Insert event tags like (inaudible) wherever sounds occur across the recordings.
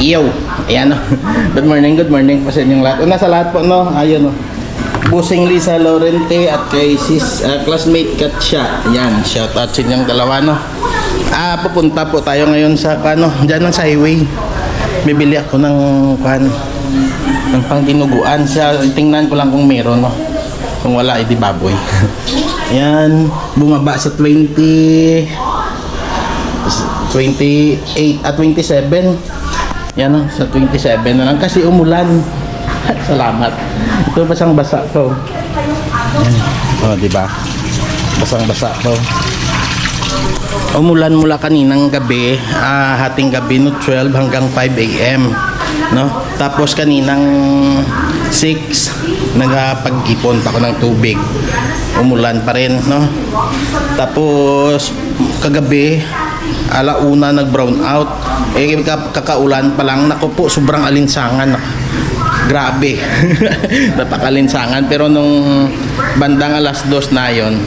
Yo! Ayan o. (laughs) Good morning, good morning po sa inyong lahat. Una sa lahat po, no? Ayun o. Busing Lisa Laurente at kay sis, ah, classmate Katsia. Ayan, shout out sa inyong dalawa, no? Ah, pupunta po tayo ngayon sa, ano, dyan sa highway. Bibili ako ng, kan, ng pangtinuguan. Siya, tingnan ko lang kung meron, no? Kung wala, edi baboy. (laughs) Ayan, bumaba sa 20, 28 at 27 yan o, sa 27 na lang. Kasi umulan. (laughs) Salamat. Ito basang basa ko yan. O diba? Basang basa ko umulan mula kaninang gabi ah, hating gabi no 12 hanggang 5 a.m. no? Tapos kaninang 6 nagpag-ipon pa ako ng tubig. Umulan pa rin no? Tapos kagabi alauna nag brown out. Eh ka- kakaulan pa lang. Nako po sobrang alinsangan. Grabe. (laughs) Napakalinsangan. Pero nung bandang alas dos na yon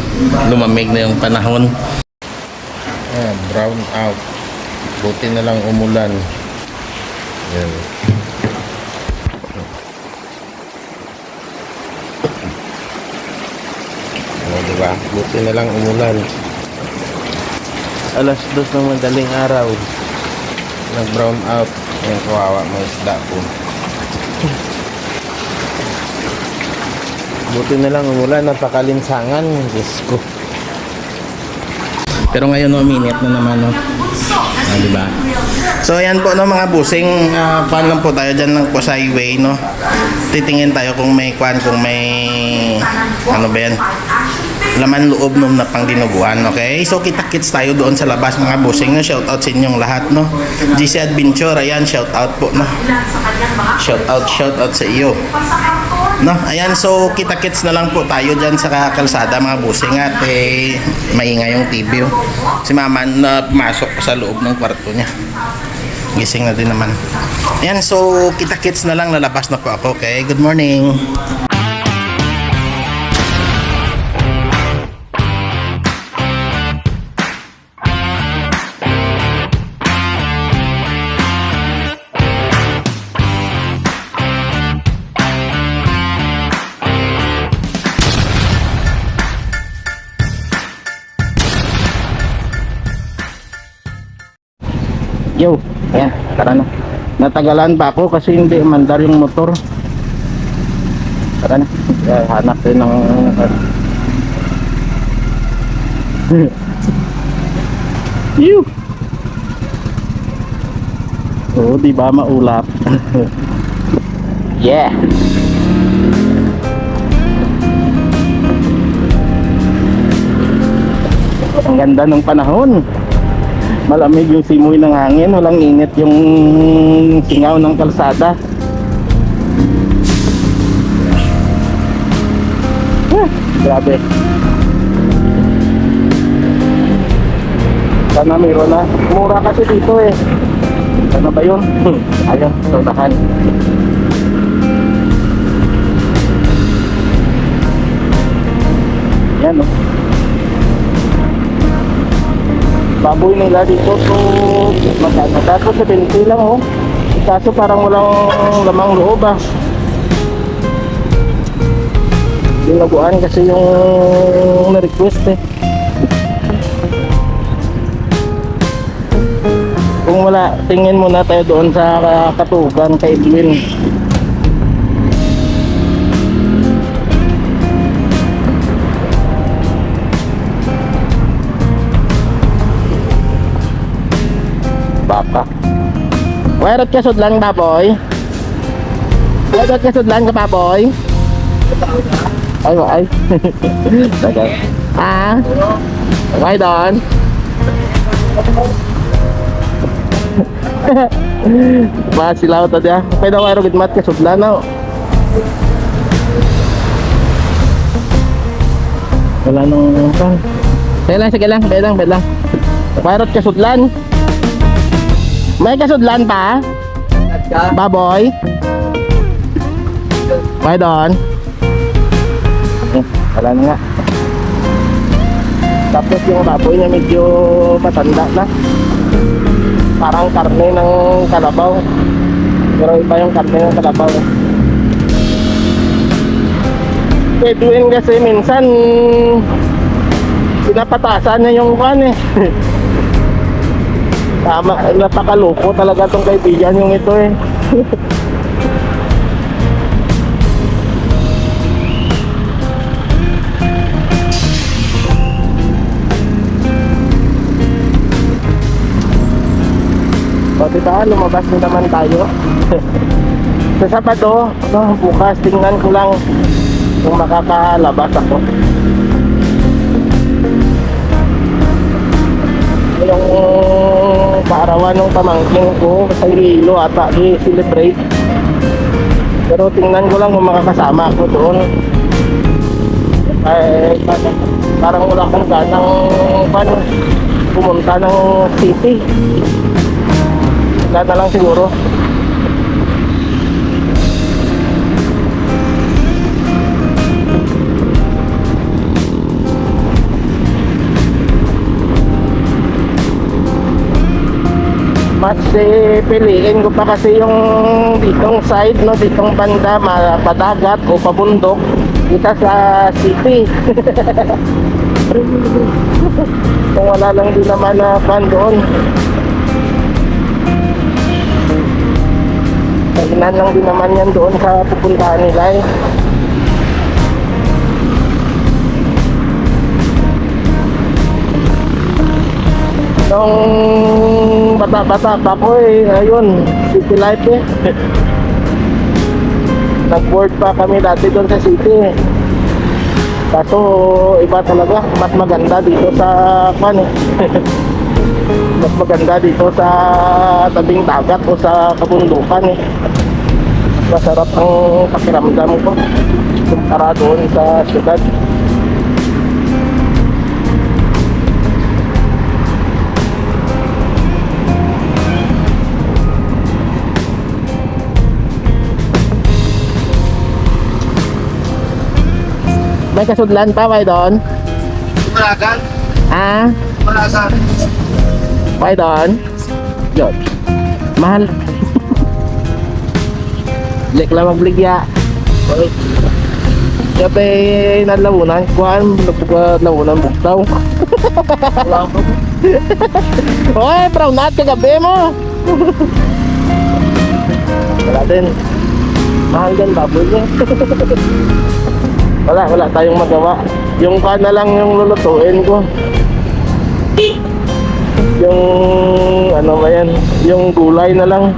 lumamig na yung panahon. Ah, brown out. Buti na lang umulan. Yan o diba? Buti na lang umulan alas dos ng madaling araw. Nag brown out. Ayan kawawa may isda po. Buti na lang umulan napakalinsangan Diyos ko. Pero ngayon uminit na naman no? Ah, di ba? So ayan po no mga busing. Uh, pan lang po tayo. Dyan lang po sa highway no? Titingin tayo kung may kwan kung may ano ba yan laman loob nung na pang dinuguan, okay? So kita-kits tayo doon sa labas mga busing, no? Shout out sa inyong lahat, no? GC Adventure, ayan, shout out po, no? Shout out, shout out sa iyo. No, ayan, so kita-kits na lang po tayo dyan sa kalsada mga busing at eh, maingay yung TV. oh. Si mama na pumasok sa loob ng kwarto niya. Gising na din naman. Ayan, so kita-kits na lang, lalabas na po ako, okay? Good morning. Ayan, tara na. Natagalan pa ako kasi hindi mandar yung motor. Tara na, Kaya hanap din ng... (laughs) Yo! Oo, di ba maulap? (laughs) yeah! Ang ganda ng panahon malamig yung simoy ng hangin, walang init yung singaw ng kalsada. Ah, grabe. Sana mayroon na. Mura kasi dito eh. Ano ba yun? (laughs) Ayun, saunahan. Baboy nila dito. To magkano dapat sa 20 lang oh. Kaso parang walang lamang loob ah. Dinaguan kasi yung na-request eh. Kung wala tingin muna tayo doon sa katugan kay Edwin baka Werot ka sudlan baboy Werot ka sudlan ka baboy Ay ay. (laughs) Tagal Ah. Okay doon Masilaw (laughs) to dia Pwede ako aerogit mat ka sudlan no? Wala nang pang. Sige lang, sige lang, sige lang, sige lang. Sudlan may kasudlan pa? Baboy? May doon? Eh, wala na nga. Tapos yung baboy niya medyo matanda na. Parang karne ng kalabaw. Pero iba yung karne ng kalabaw. Edwin kasi minsan pinapatasan niya yung kan eh. (laughs) Tama, napakaloko talaga tong kaibigan yung ito eh. (laughs) O diba, lumabas na naman tayo. (laughs) Sa Sabado, no, bukas tingnan ko lang kung makakalabas ako. Paarawan ng pamangkin ko sa Iloilo ata i-celebrate. Pero tingnan ko lang kung makakasama ako doon. Ay, parang, parang wala akong ganang paano, pumunta ng city. Wala na lang siguro. Eh, piliin ko pa kasi yung ditong side no? Ditong banda padagat o pabundok. Kita sa city. (laughs) Kung wala lang din naman na pan doon. Kainan lang din naman yan doon sa pupuntahan nila eh. Nung bata-bata pa ko eh, ayun, city life eh. (laughs) Nag-board pa kami dati doon sa city eh. Kaso iba talaga, mas maganda dito sa kan eh. (laughs) mas maganda dito sa tabing dagat o sa kabundukan eh. Masarap ang pakiramdam ko kumpara doon sa syudad. May kasudlan pa ba doon? Maragan? Ah, Maragan? pa doon? Yun. Mahal. (laughs) Lek lang magbligya. Gabi nalabunan, kuhan, nalabunan buktaw. Wala (laughs) ko. Oy, brown nut kagabi mo. (laughs) Wala din. Mahal din baboy niya. Wala, wala tayong magawa. Yung ka lang yung lulutuin ko. Yung ano ba yan? Yung gulay na lang.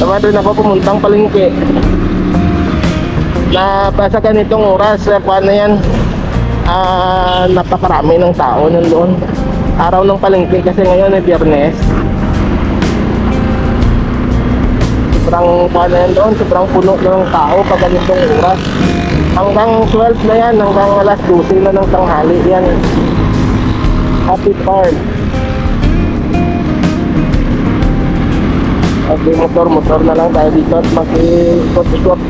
Tama doon ako pumuntang palengke. Na sa ganitong oras, eh, paano yan? Ah, napakarami ng tao nandoon. Araw ng palengke kasi ngayon ay biyernes. Sobrang paano yan doon, sobrang puno ng tao pag ganitong oras. Hanggang 12 na yan, hanggang alas 12 na ng tanghali yan. Happy Farm. Okay, motor-motor na lang tayo dito at mag-ikot-ikot.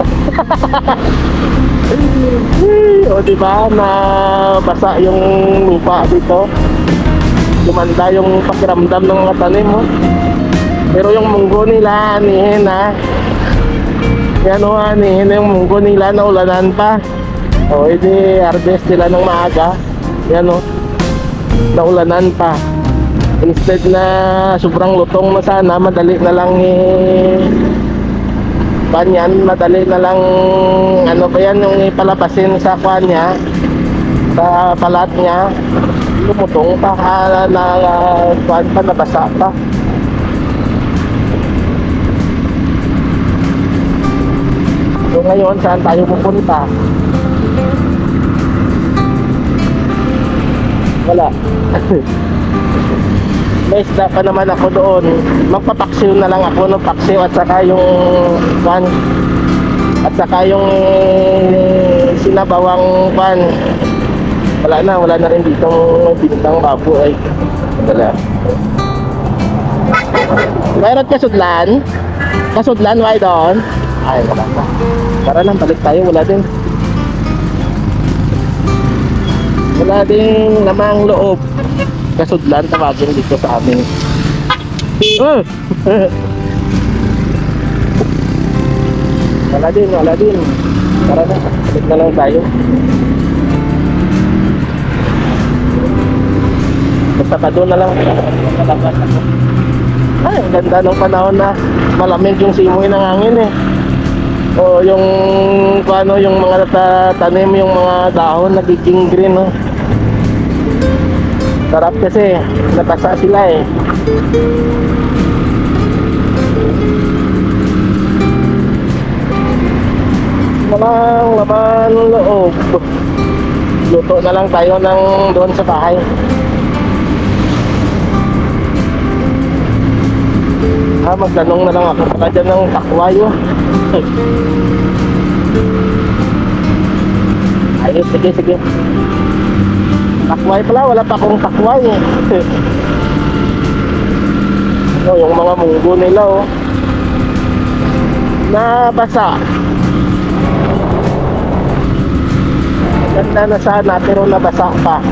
(laughs) o di ba na basa yung lupa dito. Lumanda yung pakiramdam ng mga tanim mo. Pero yung munggo nila, anihin ha. Yan o, anihin yung munggo nila na ulanan pa. O, edi harvest nila ng maaga. Yan o, naulanan pa. Instead na sobrang lutong na sana, madali na lang eh, banyan, madali na lang ano ba yan yung ipalabasin sa kwan niya sa palat niya lumutong pa ha, na kwan pa nabasa pa ngayon saan tayo pupunta? Wala. (laughs) May isda pa naman ako doon. Magpapaksiw na lang ako ng paksiw at saka yung kwan at saka yung sinabawang kwan wala na wala na rin ditong bintang baboy. Wala. Mayroon kasudlan? Kasudlan why doon ay wala pa Tara lang, balik tayo. Wala din. Wala din namang loob. Kasudlan tawagin dito sa amin. Uh! (laughs) wala din, wala din. Tara na, balik na lang tayo. Basta doon na lang Ay, ang ganda ng panahon na malamig yung simoy ng hangin eh. O yung paano yung mga tanim yung mga dahon nagiging green no. Sarap kasi natasa sila eh. Walang laman loob. Luto na lang tayo ng doon sa bahay. Ah, magtanong na lang ako pala dyan ng takwayo. (laughs) Ayos, sige, sige. Takway pala, wala pa akong takway eh. (laughs) oh, yung mga munggo nila oh. Nabasa. Ganda na sana pero nabasa pa.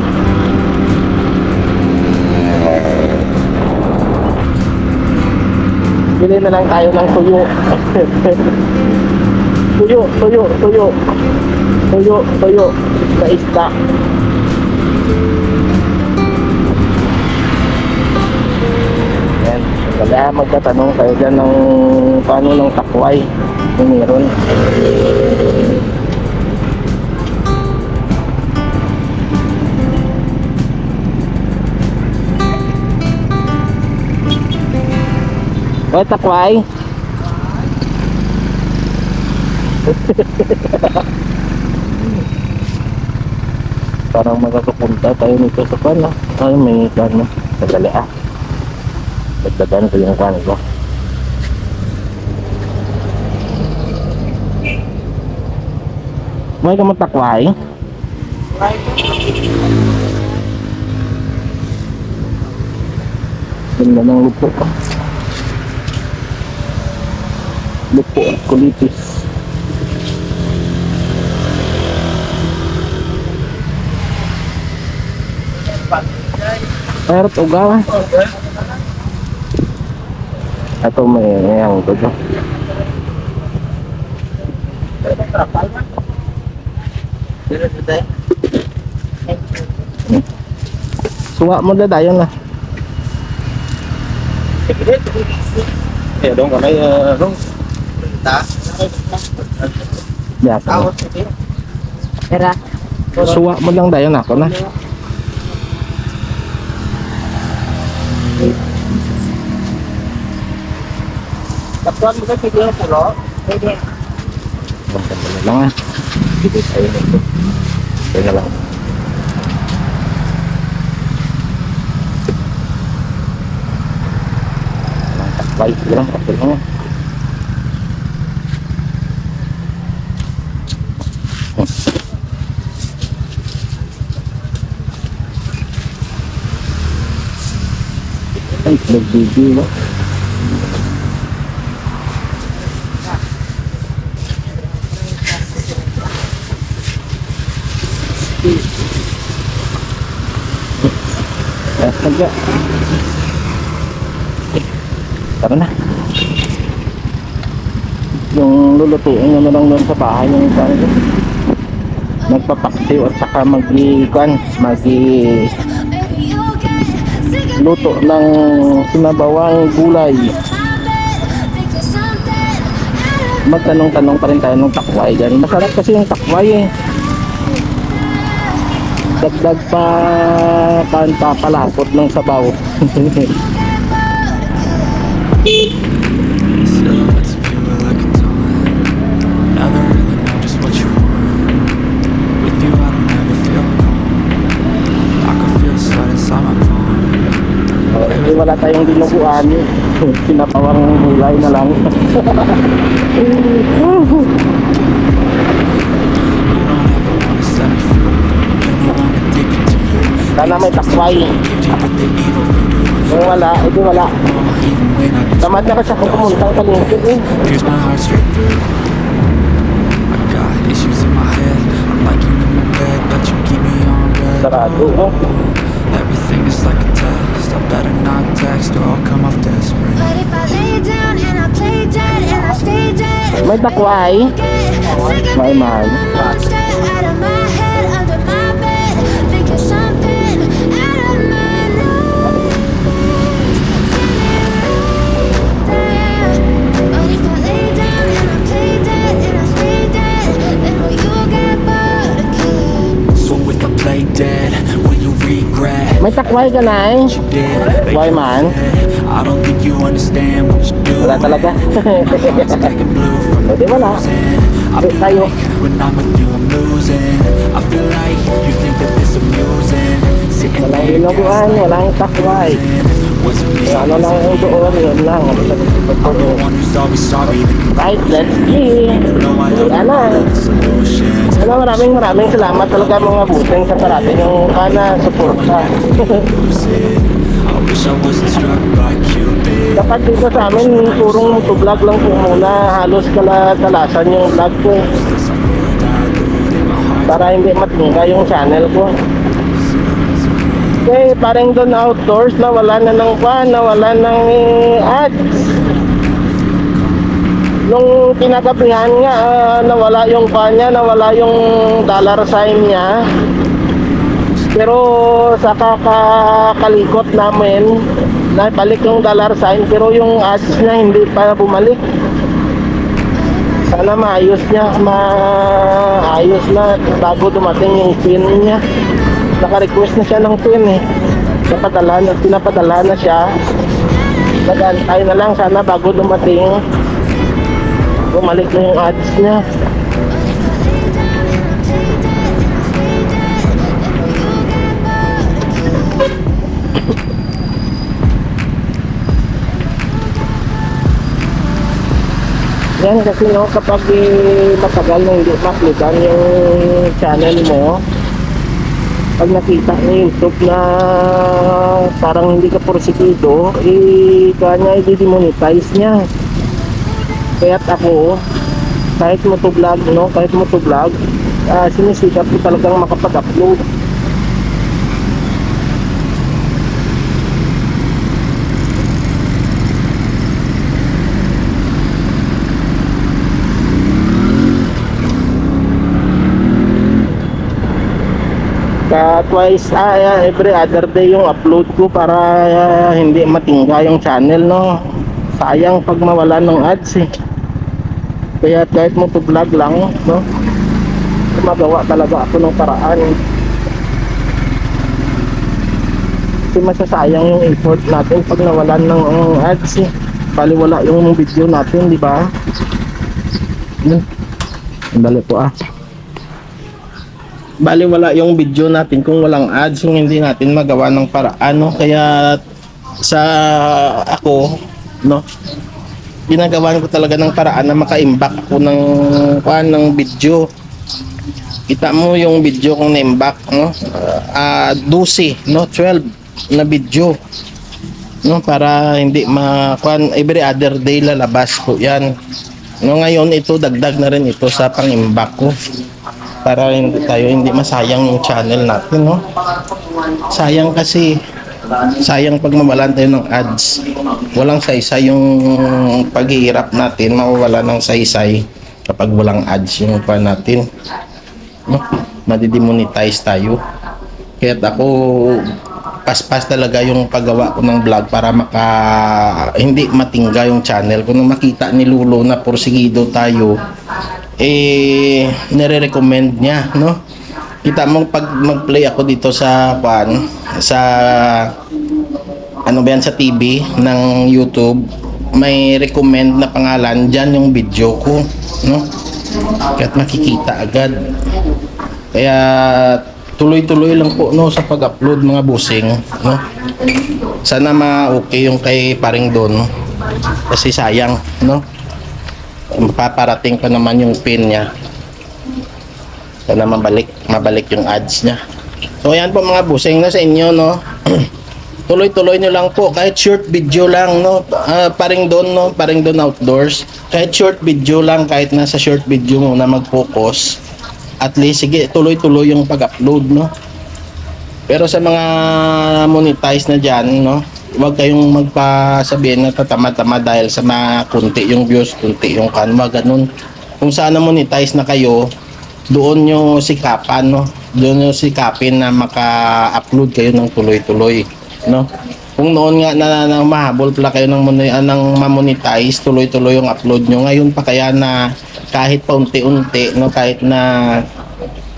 Bili na lang tayo ng tuyo. tuyo, tuyo, tuyo. Tuyo, tuyo. Na isda. Yan. Wala magtatanong kayo dyan ng paano ng takway. Kung meron. Oy, takway. (laughs) Parang magkakapunta tayo nito sa pan, ah. Ay, may ano, sadali ah. Dagdagan ko yung kwan ko. May ka matakway? Ganda ng lupo ko. Lupo at kulitis. Meron ugaw. Ito may yang to to. Suwa mo na dayon na. Eh, dong kamay eh, dong. Ta. Ya, Tawot sige. Tara. Suwa mo lang dayon ako na. Tatuan mo kasi sige pulo. Pwede. Bantay mo na lang ah. Nito. Tayo na lang. Lang takway. Sige Ay, nagbibiro. Eh, sagya. Tara na. Yung lulutuin nyo na lang doon sa bahay doon. Nagpapaksiw at saka mag-i-kuan, mag-i- luto ng sinabawang gulay. Magtanong-tanong pa rin tayo ng takway dyan. Masarap kasi yung takway eh. Dagdag pa pan papalapot ng sabaw. (laughs) tayong dinuguan. (laughs) Sinapawang gulay na lang. (laughs) Sana may takway. Kung wala, edi wala. I do Tamad na kasi ako pumunta sa lingkod eh. Sarado, oh. Not text or I'll come off desperate But if I lay down and I play dead and I stay dead, May takway. May mahal. May takway ka na eh. Why, man? Wala talaga. Pwede wala. feel tayo. Walang there inuguan, gaslighting, walang takway. Was me? Ano lang yung doon, yun lang. I'm the one who's always sorry. Right, let's see. I don't Ano? maraming maraming salamat talaga mga busing sa parati yung kana suporta. Dapat dito sa amin, purong motovlog lang po muna. Halos kala-kalasan yung vlog ko. Para hindi matingga yung channel ko. Okay, parang doon outdoors na wala na ng pan, na wala ng ads. Nung kinagabihan nga, ah, nawala yung pan niya, nawala yung dollar sign niya. Pero sa kakakalikot namin, naibalik yung dollar sign, pero yung ads niya hindi pa bumalik. Sana maayos niya, maayos na bago dumating yung pin niya. Naka-request na siya ng pin eh. Napadala na, pinapadala na siya. Nag-antay na lang sana bago dumating. Bumalik na yung ads niya. Yan kasi no, kapag eh, matagal na hindi maklikan yung channel mo, pag nakita ng YouTube na parang hindi ka porsigido, eh, kanya i-demonetize niya. Kaya't ako, kahit motovlog, no, kahit motovlog, ah, sinisikap ko talagang makapag-upload. Ka twice, yeah, every other day yung upload ko para ah, hindi matingga yung channel, no. Sayang pag mawala ng ads eh. Kaya kahit mo to vlog lang, no. Magawa talaga ako ng paraan. Kasi masasayang yung effort natin pag nawalan ng uh, ads eh. Baliwala yung video natin, di ba? Yun. Dali po ah bali wala yung video natin kung walang ads kung hindi natin magawa ng paraan no? Kaya sa ako no? Ginagawan ko talaga ng paraan na maka-imbak ako ng kuan ng video. Kita mo yung video kong na-imbak no? Ah 12 no? 12 na video no? Para hindi ma kuan every other day lalabas po yan. No ngayon ito dagdag na rin ito sa pang-imbak ko para tayo hindi masayang yung channel natin no? Sayang kasi sayang pag mawalan tayo ng ads. Walang saysay yung paghihirap natin mawawala ng saysay kapag walang ads yung pa natin. No? Madidemonetize tayo. Kaya ako paspas talaga yung paggawa ko ng vlog para maka hindi matingga yung channel kung makita ni Lulo na porsigido tayo eh nire-recommend niya no? Kita mo pag mag-play ako dito sa pan sa ano ba yan sa TV ng YouTube may recommend na pangalan diyan yung video ko no? Kaya't makikita agad. Kaya tuloy-tuloy lang po no sa pag-upload mga busing no? Sana ma-okay yung kay paring doon kasi sayang no paparating pa naman yung pin niya. Sana mabalik mabalik yung ads niya. So ayan po mga busing na sa inyo no? (clears throat) Tuloy-tuloy nyo lang po. Kahit short video lang no? Ah, paring doon no? Paring doon outdoors. Kahit short video lang kahit nasa short video muna mag-focus at least sige tuloy-tuloy yung pag-upload no? Pero sa mga monetize na dyan no Huwag kayong magpasabihin na tatama-tama dahil sa mga kunti yung views, kunti yung kanwa, ganun. Kung saan na monetize na kayo, doon nyo sikapan, no? Doon nyo sikapin na maka-upload kayo ng tuloy-tuloy, no? Kung noon nga na, na mahabol pala kayo ng, ah, ng mamonetize, tuloy-tuloy yung upload nyo. Ngayon pa kaya na kahit pa unti-unti, no? Kahit na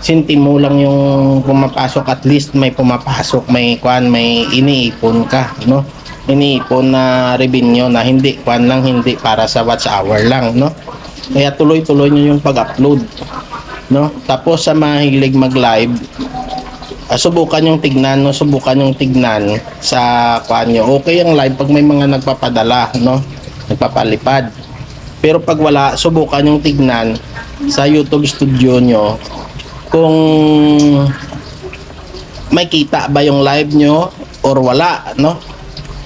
sintimo lang yung pumapasok at least may pumapasok may kwan may iniipon ka no? Iniipon na revenue na hindi kwan lang hindi para sa watch hour lang no? Kaya tuloy-tuloy nyo yung pag-upload no? Tapos sa mahilig mag-live ah, subukan yung tignan no? Subukan yung tignan sa kwan nyo. Okay ang live pag may mga nagpapadala no? Nagpapalipad. Pero pag wala subukan yung tignan sa YouTube studio nyo kung may kita ba yung live nyo or wala, no?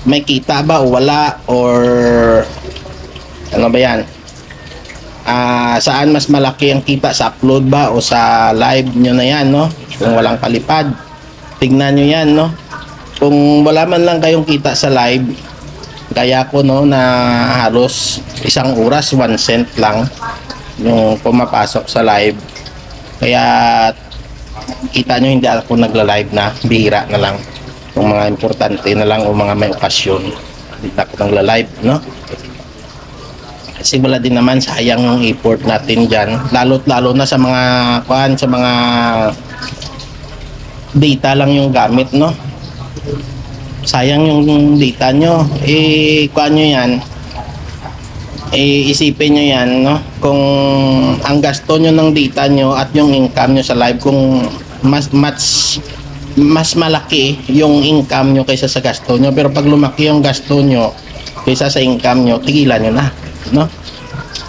May kita ba o wala or ano ba yan? Ah, saan mas malaki ang kita sa upload ba o sa live nyo na yan, no? Kung walang palipad. Tignan nyo yan, no? Kung wala man lang kayong kita sa live, kaya ko no na halos isang oras, one cent lang yung pumapasok sa live. Kaya kita nyo hindi ako nagla-live na. Bihira na lang. Kung mga importante na lang o mga may okasyon. Hindi na ako nagla-live no? Kasi wala din naman sayang yung effort natin dyan. Lalo't lalo na sa mga kuan sa mga data lang yung gamit no? Sayang yung data nyo. Eh kuan nyo yan eh, isipin nyo yan, no? Kung ang gasto nyo ng data nyo at yung income nyo sa live, kung mas, mas, mas malaki yung income nyo kaysa sa gasto nyo. Pero pag lumaki yung gasto nyo kaysa sa income nyo, tigilan nyo na, no?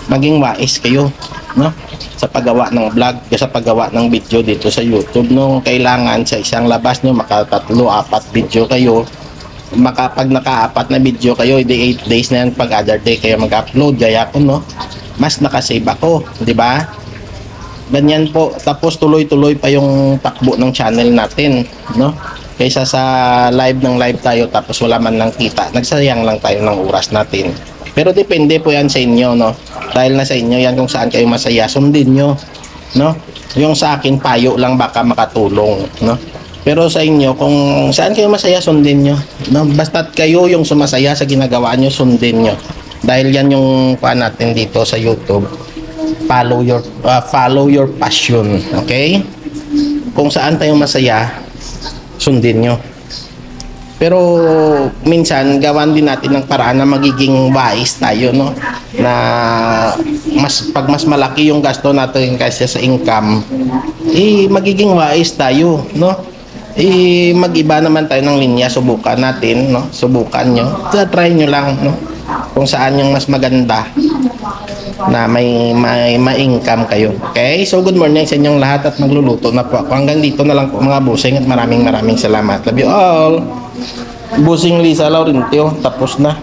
Maging wais kayo, no? Sa paggawa ng vlog, sa paggawa ng video dito sa YouTube, no? Kailangan sa isang labas nyo, makatatlo, apat video kayo, makapag nakaapat na video kayo, hindi 8 days na yan pag other day kayo mag-upload, gaya ko, no? Mas nakasave ako, di ba? Ganyan po. Tapos tuloy-tuloy pa yung takbo ng channel natin, no? Kaysa sa live ng live tayo tapos wala man lang kita. Nagsayang lang tayo ng oras natin. Pero depende po yan sa inyo, no? Dahil na sa inyo yan kung saan kayo masaya, sundin nyo, no? Yung sa akin, payo lang baka makatulong, no? Pero sa inyo, kung saan kayo masaya, sundin nyo. No? Basta't kayo yung sumasaya sa ginagawa nyo, sundin nyo. Dahil yan yung pa natin dito sa YouTube. Follow your uh, follow your passion, okay? Kung saan tayo masaya, sundin nyo. Pero minsan gawan din natin ng paraan na magiging wise tayo no na mas pag mas malaki yung gasto natin kaysa sa income eh magiging wise tayo no eh mag-iba naman tayo ng linya subukan natin no subukan nyo try nyo lang no kung saan yung mas maganda na may may ma-income kayo. Okay? So good morning sa inyong lahat at magluluto na po ako. Hanggang dito na lang po mga busing at maraming maraming salamat. Love you all. Busing Lisa Laurentio, tapos na.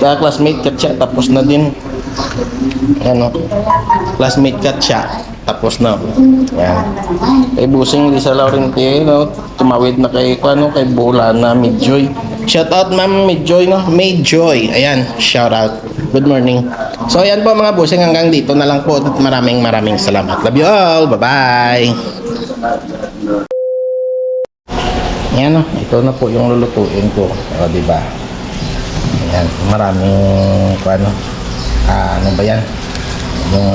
Sa classmate Katya, tapos na din. Ano? Classmate Katya, tapos na. Yan. Kay Busing Lisa Laurentio, no? tumawid na kay, ano, kay Bola na Midjoy. Shout out ma'am Midjoy, no? Midjoy. Ayan, shout out. Good morning. So ayan po mga busing hanggang dito na lang po at maraming maraming salamat. Love you all. Bye-bye. Yan o, ito na po yung lulutuin ko. O, di ba? Yan, maraming ano, ah, ano ba yan? Yung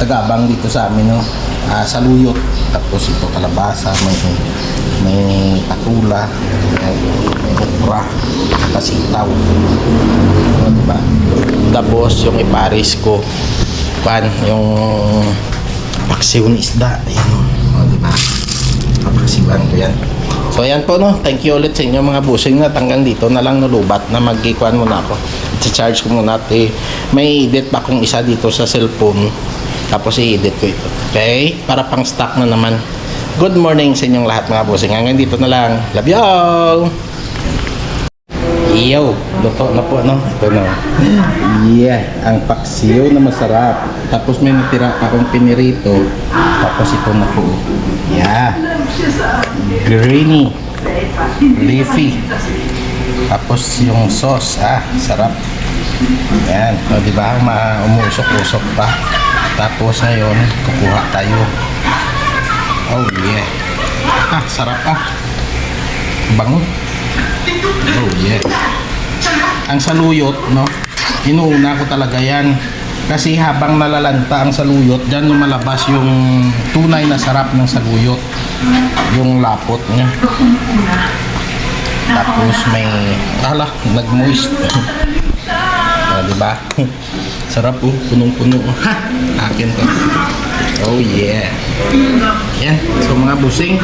tagabang dito sa amin, no? Ah, saluyot. Tapos ito kalabasa, may may takula, may okra, kasitaw. O, di ba? Tapos yung iparis ko, pan, yung paksiw ni isda. Ayan o, o di ba? Papaksiwan ko yan. So ayan po no, thank you ulit sa inyo mga busing na hanggang dito na lang nulubat na magkikuan muna ako. I-charge ko muna at eh, may edit pa akong isa dito sa cellphone. Tapos i-edit ko ito. Okay? Para pang stock na naman. Good morning sa inyong lahat mga busing. Hanggang dito na lang. Love you all! Iyo, luto na po, no? Ito na. Yeah, ang paksiyo na masarap. Tapos may natira akong pinirito. Tapos ito na po. Yeah. Grainy. Leafy. Tapos yung sauce, ah, sarap. Yan, o, di ba? Ma umusok-usok pa. Tapos ngayon, kukuha tayo. Oh yeah. Ah, sarap ah. Bango. Oh yeah. Ang saluyot, no? Inuuna ko talaga yan. Kasi habang nalalanta ang saluyot, dyan lumalabas yung tunay na sarap ng saluyot. Yung lapot niya. Tapos may, ala, nag-moist. Ah, di ba? Sarap oh, punong-puno. Ha! Akin to. Oh yeah. Yan. So mga busing.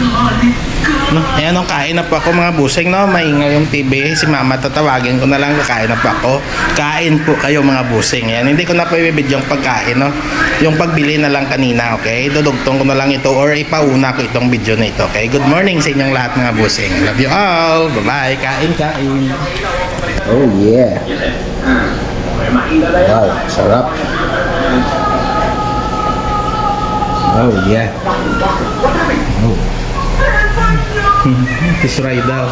No, ayan oh, kain na po ako mga busing no. Maingay yung TV. Si mama tatawagin ko na lang kakain na po ako. Kain po kayo mga busing. Yan. Hindi ko na po ibibid yung pagkain no. Yung pagbili na lang kanina, okay? Dudugtong ko na lang ito or ipauna ko itong video na ito, okay? Good morning sa inyong lahat mga busing. Love you all. Bye-bye. Kain, kain. Oh yeah. Wow, sarap. Oh yeah. Oh. (laughs) Tisray daw.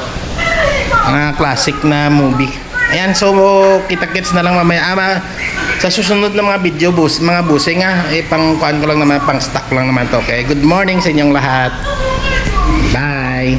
Mga classic na movie. Ayan, so kita-kits na lang mamaya. Ah, ma- sa susunod na mga video, bus, mga busing ah, eh, pang kuhan ko lang naman, pang stock lang naman to. Okay, good morning sa inyong lahat. Bye.